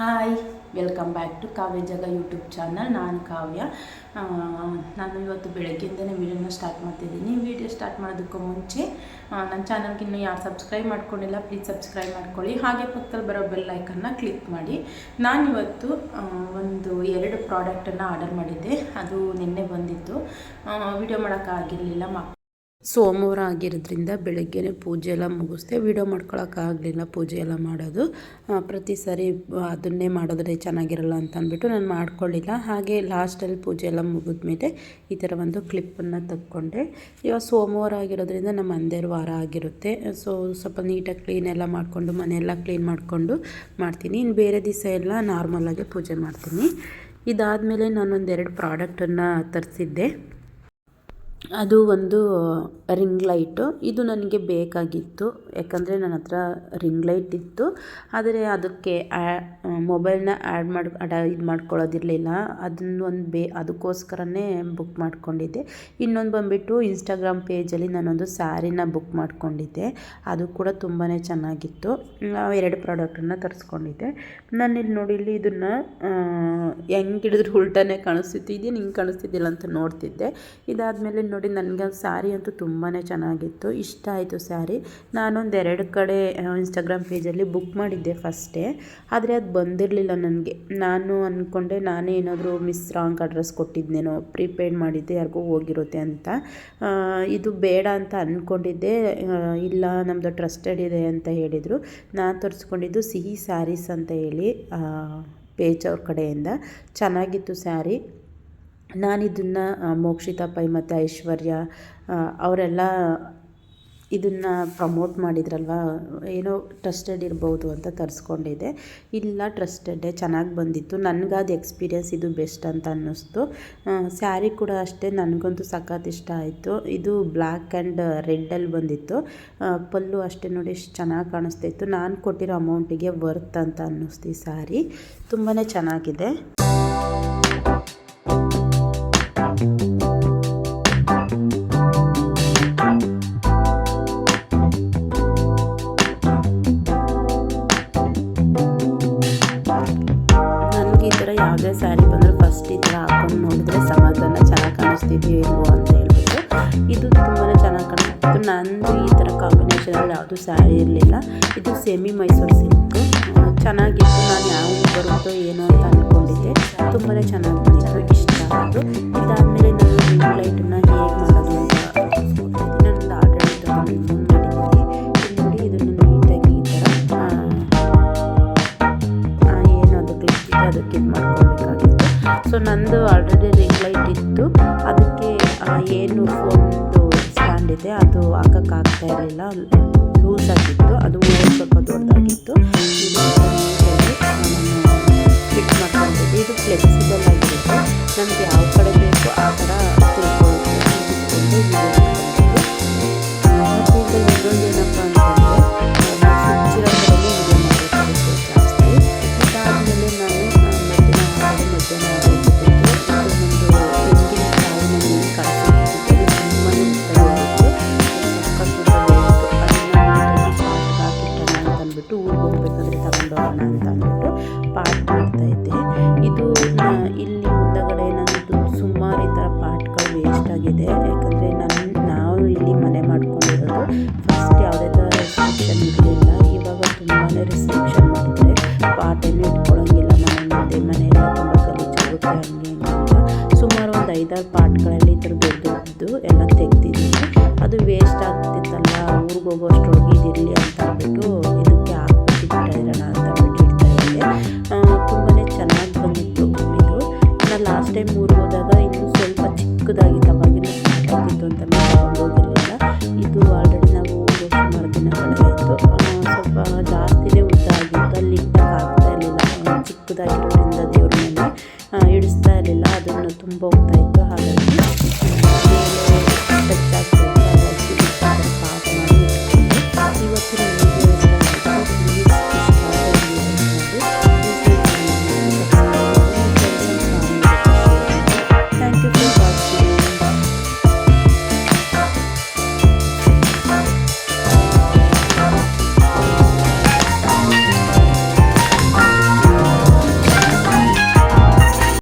Hi welcome back to Kavya Jaga YouTube channel ನಾನು ಕಾವ್ಯ. ನಾನು ಇವತ್ತು ಬೆಳಗ್ಗೆಯಿಂದನೇ ವೀಡಿಯೋನ ಸ್ಟಾರ್ಟ್ ಮಾಡ್ತಿದ್ದೀನಿ. ವೀಡಿಯೋ ಸ್ಟಾರ್ಟ್ ಮಾಡೋದಕ್ಕೂ ಮುಂಚೆ ನನ್ನ ಚಾನಲ್ಗೆ ಇನ್ನೂ ಯಾರು ಸಬ್ಸ್ಕ್ರೈಬ್ ಮಾಡ್ಕೊಂಡಿಲ್ಲ ಪ್ಲೀಸ್ ಸಬ್ಸ್ಕ್ರೈಬ್ ಮಾಡ್ಕೊಳ್ಳಿ. ಹಾಗೆ ಪಕ್ಕದಲ್ಲಿ ಬರೋ ಬೆಲ್ ಐಕನ್ನ ಕ್ಲಿಕ್ ಮಾಡಿ. ನಾನಿವತ್ತು ಇವತ್ತು ಒಂದು ಎರಡು ಪ್ರಾಡಕ್ಟನ್ನು ಆರ್ಡರ್ ಮಾಡಿದ್ದೆ. ಅದು ನಿನ್ನೆ ಬಂದಿತ್ತು. ವಿಡಿಯೋ ಮಾಡೋಕ್ಕಾಗಿರಲಿಲ್ಲ ಮಕ್ ಸೋಮವಾರ ಆಗಿರೋದ್ರಿಂದ ಬೆಳಗ್ಗೆನೇ ಪೂಜೆ ಎಲ್ಲ ಮುಗಿಸ್ದೆ ವೀಡಿಯೋ ಮಾಡ್ಕೊಳಕ್ಕಾಗಲಿಲ್ಲ ಪೂಜೆ ಎಲ್ಲ ಮಾಡೋದು. ಪ್ರತಿ ಸಾರಿ ಅದನ್ನೇ ಮಾಡಿದ್ರೆ ಚೆನ್ನಾಗಿರಲ್ಲ ಅಂತ ಅಂದ್ಬಿಟ್ಟು ನಾನು ಮಾಡ್ಕೊಳ್ಳಿಲ್ಲ ಹಾಗೆ ಲಾಸ್ಟಲ್ಲಿ ಪೂಜೆ ಎಲ್ಲ ಮುಗಿದ್ಮೇಲೆ ಈ ಥರ ಒಂದು ಕ್ಲಿಪ್ಪನ್ನು ತಕ್ಕೊಂಡೆ. ಇವಾಗ ಸೋಮವಾರ ಆಗಿರೋದ್ರಿಂದ ನಮ್ಮ ಅಂದೇರು ವಾರ ಆಗಿರುತ್ತೆ. ಸೊ, ಸ್ವಲ್ಪ ನೀಟಾಗಿ ಕ್ಲೀನ್ ಎಲ್ಲ ಮಾಡಿಕೊಂಡು ಮನೆಯೆಲ್ಲ ಕ್ಲೀನ್ ಮಾಡಿಕೊಂಡು ಮಾಡ್ತೀನಿ. ಇನ್ನು ಬೇರೆ ದಿವಸ ಎಲ್ಲ ನಾರ್ಮಲಾಗಿ ಪೂಜೆ ಮಾಡ್ತೀನಿ. ಇದಾದಮೇಲೆ ನಾನೊಂದೆರಡು ಪ್ರಾಡಕ್ಟನ್ನು ತರಿಸಿದ್ದೆ. ಅದು ಒಂದು ರಿಂಗ್ ಲೈಟು. ಇದು ನನಗೆ ಬೇಕಾಗಿತ್ತು. ಯಾಕಂದರೆ ನನ್ನ ಹತ್ರ ರಿಂಗ್ ಲೈಟ್ ಇತ್ತು. ಆದರೆ ಅದಕ್ಕೆ ಮೊಬೈಲ್ನ ಆ್ಯಡ್ ಮಾಡಿ, ಅಡ ಇದು ಮಾಡ್ಕೊಳ್ಳೋದಿರಲಿಲ್ಲ. ಅದನ್ನ ಒಂದು ಬೇ, ಅದಕ್ಕೋಸ್ಕರನೇ ಬುಕ್ ಮಾಡಿಕೊಂಡಿದ್ದೆ. ಇನ್ನೊಂದು ಬಂದುಬಿಟ್ಟು ಇನ್ಸ್ಟಾಗ್ರಾಮ್ ಪೇಜಲ್ಲಿ ನಾನೊಂದು ಸ್ಯಾರಿನ ಬುಕ್ ಮಾಡಿಕೊಂಡಿದ್ದೆ. ಅದು ಕೂಡ ತುಂಬಾ ಚೆನ್ನಾಗಿತ್ತು. ಎರಡು ಪ್ರಾಡಕ್ಟನ್ನು ತರಿಸ್ಕೊಂಡಿದ್ದೆ. ಇಲ್ಲಿ ನೋಡಿ, ಇಲ್ಲಿ ಇದನ್ನು ಹೆಂಗೆ ಹಿಡಿದ್ರೆ ಉಲ್ಟಾನೇ ಕಾಣಿಸ್ತಿದ್ದೀನಿ ಹಿಂಗೆ ಕಾಣಿಸ್ತಿದ್ದಿಲ್ಲ ಅಂತ ನೋಡ್ತಿದ್ದೆ. ಇದಾದಮೇಲೆ ನೋಡಿ ನನಗೆ ಸ್ಯಾರಿ ಅಂತೂ ತುಂಬಾ ಚೆನ್ನಾಗಿತ್ತು. ಇಷ್ಟ ಆಯಿತು ಸ್ಯಾರಿ. ನಾನೊಂದು ಎರಡು ಕಡೆ ಇನ್ಸ್ಟಾಗ್ರಾಮ್ ಪೇಜಲ್ಲಿ ಬುಕ್ ಮಾಡಿದ್ದೆ ಫಸ್ಟೇ. ಆದರೆ ಅದು ಬಂದಿರಲಿಲ್ಲ ನನಗೆ. ನಾನು ಅಂದ್ಕೊಂಡೆ ನಾನೇ ಏನಾದರೂ ಮಿಸ್ ರಾಂಗ್ ಅಡ್ರೆಸ್ ಕೊಟ್ಟಿದ್ದೇನೋ ಪ್ರೀಪೇಯ್ಡ್ ಮಾಡಿದ್ದೆ, ಯಾರಿಗೂ ಹೋಗಿರುತ್ತೆ ಅಂತ. ಇದು ಬೇಡ ಅಂತ ಅಂದ್ಕೊಂಡಿದ್ದೆ ಇಲ್ಲ ನಮ್ಮದು ಟ್ರಸ್ಟೆಡ್ ಇದೆ ಅಂತ ಹೇಳಿದರು. ನಾನು ತರಿಸ್ಕೊಂಡಿದ್ದು ಸಿಹಿ ಸ್ಯಾರೀಸ್ ಅಂತ ಹೇಳಿ ಪೇಜ್ ಅವ್ರ ಕಡೆಯಿಂದ. ಚೆನ್ನಾಗಿತ್ತು ಸ್ಯಾರಿ. ನಾನಿದನ್ನು ಮೋಕ್ಷಿತಾ ಪೈ ಮತ್ತು ಐಶ್ವರ್ಯ ಅವರೆಲ್ಲ ಇದನ್ನು ಪ್ರಮೋಟ್ ಮಾಡಿದ್ರಲ್ವ, ಏನೋ ಟ್ರಸ್ಟೆಡ್ ಇರ್ಬೋದು ಅಂತ ತರಿಸ್ಕೊಂಡಿದ್ದೆ. ಇಲ್ಲ ಟ್ರಸ್ಟೆಡ್ಡೇ ಚೆನ್ನಾಗಿ ಬಂದಿತ್ತು. ನನಗಾದ ಎಕ್ಸ್ಪೀರಿಯನ್ಸ್ ಇದು ಬೆಸ್ಟ್ ಅಂತ ಅನ್ನಿಸ್ತು. ಸ್ಯಾರಿ ಕೂಡ ಅಷ್ಟೇ ನನಗಂತೂ ಸಖತ್ ಇಷ್ಟ ಆಯಿತು. ಇದು ಬ್ಲ್ಯಾಕ್ ಆ್ಯಂಡ್ ರೆಡ್ಡಲ್ಲಿ ಬಂದಿತ್ತು. ಪಲ್ಲು ಅಷ್ಟೇ ನೋಡಿ ಎಷ್ಟು ಚೆನ್ನಾಗಿ ಕಾಣಿಸ್ತಾ ಇತ್ತು. ನಾನು ಕೊಟ್ಟಿರೋ ಅಮೌಂಟಿಗೆ ವರ್ತ್ ಅಂತ ಅನ್ನಿಸ್ತು ಈ ಸ್ಯಾರಿ ತುಂಬಾ ಚೆನ್ನಾಗಿದೆ. ಯಾವುದೇ ಸ್ಯಾರಿ ಬಂದರೂ ಫಸ್ಟ್ ಈ ಥರ ಹಾಕೊಂಡು ನೋಡಿದ್ರೆ ಸಮಾಧಾನ ಚೆನ್ನಾಗಿ ಕಾಣಿಸ್ತಿದೆಯೋ ಇಲ್ವೋ ಅಂತ ಹೇಳ್ಬಿಟ್ಟು ಇದು ತುಂಬಾ ಚೆನ್ನಾಗಿ ಕಾಣಿಸ್ತಿತ್ತು. ನಂದು ಈ ಥರ ಕಾಂಬಿನೇಷನಲ್ಲಿ ಯಾವುದು ಸ್ಯಾರಿ ಇರಲಿಲ್ಲ. ಇದು ಸೆಮಿ ಮೈಸೂರು ಸಿಲ್ಕು ಚೆನ್ನಾಗಿತ್ತು. ನಾನು ಯಾವುದು ಬರುತ್ತೋ ಏನೋ ಅಂತ ಅಂದ್ಕೊಂಡಿದ್ದೆ ತುಂಬಾ ಚೆನ್ನಾಗಿ ಬಂದಿತ್ತು. ಇಷ್ಟ ಆಯಿತು. ಇದಾದಮೇಲೆ ಸೊ ನಂದು ಆಲ್ರೆಡಿ ರಿಂಗ್ ಲೈಟ್ ಇತ್ತು. ಅದಕ್ಕೆ ಏನು ಫೋನ್ದು ಸ್ಟ್ಯಾಂಡ್ ಇದೆ, ಅದು ಹಾಕೋಕ್ಕಾಗ್ತಾ ಇರಲಿಲ್ಲ. ಲೂಸ್ ಆಗಿತ್ತು. ಅದು ಸ್ವಲ್ಪ ದೊಡ್ಡದಾಗಿತ್ತು ಫಿಟ್ ಮಾಡ್ಕೊಂಡಿದ್ದೆ. ಇದು ಫ್ಲೆಕ್ಸಿಬಲ್ ಆಗಿರುತ್ತೆ. ನಮಗೆ ಯಾವ ಇಲ್ಲಿ ಮುಂದಗಡೆ ನನ್ನದು ಸುಮಾರು ಈ ಥರ ಪಾಟ್ಗಳು ವೇಸ್ಟ್ ಆಗಿದೆ. ಯಾಕಂದರೆ ನಾನು, ನಾವು ಇಲ್ಲಿ ಮನೆ ಮಾಡ್ಕೊಂಡಿರೋದು ಫಸ್ಟ್ ಯಾವುದೇ ಥರ ರೆಸ್ಟ್ರಿಕ್ಷನ್ ಇರಲಿಲ್ಲ. ಇವಾಗ ತುಂಬಾ ರೆಸ್ಟ್ರಿಕ್ಷನ್ ಮಾಡಿದರೆ ಪಾಟನ್ನು ಇಟ್ಕೊಳ್ಳೋಂಗಿಲ್ಲ ನಾವು ಮತ್ತೆ ಮನೆಯೆಲ್ಲ ತುಂಬ ಗಲೀಜಾಗುತ್ತೆ, ಹಂಗೆ ಅಂತ. ಸುಮಾರು ಒಂದು ಐದಾರು ಪಾಟ್ಗಳಲ್ಲಿ ಈ ಥರ ದೊಡ್ಡ ಎಲ್ಲ ತೆಗ್ದಿದ್ದೀನಿ. ಅದು ವೇಸ್ಟ್ ಆಗ್ತಿತ್ತಲ್ಲ ಊರಿಗೆ ಹೋಗೋಷ್ಟು ನಾನಂತೂ ಸ್ವಲ್ಪ ಜಾಸ್ತಿನೇ ಉದ್ದ ಆಗಿತ್ತು ಅಲ್ಲಿ ಆಗ್ತಾ ಇರಲಿಲ್ಲ ಚಿಕ್ಕದಾಗಿರೋದ್ರಿಂದ ದೇವ್ರ ಮೇಲೆ ಇಡಿಸ್ತಾ ಇರಲಿಲ್ಲ, ಅದನ್ನು ತುಂಬ ಹೋಗ್ತಾಯಿತ್ತು ಹಾಗಾಗಿ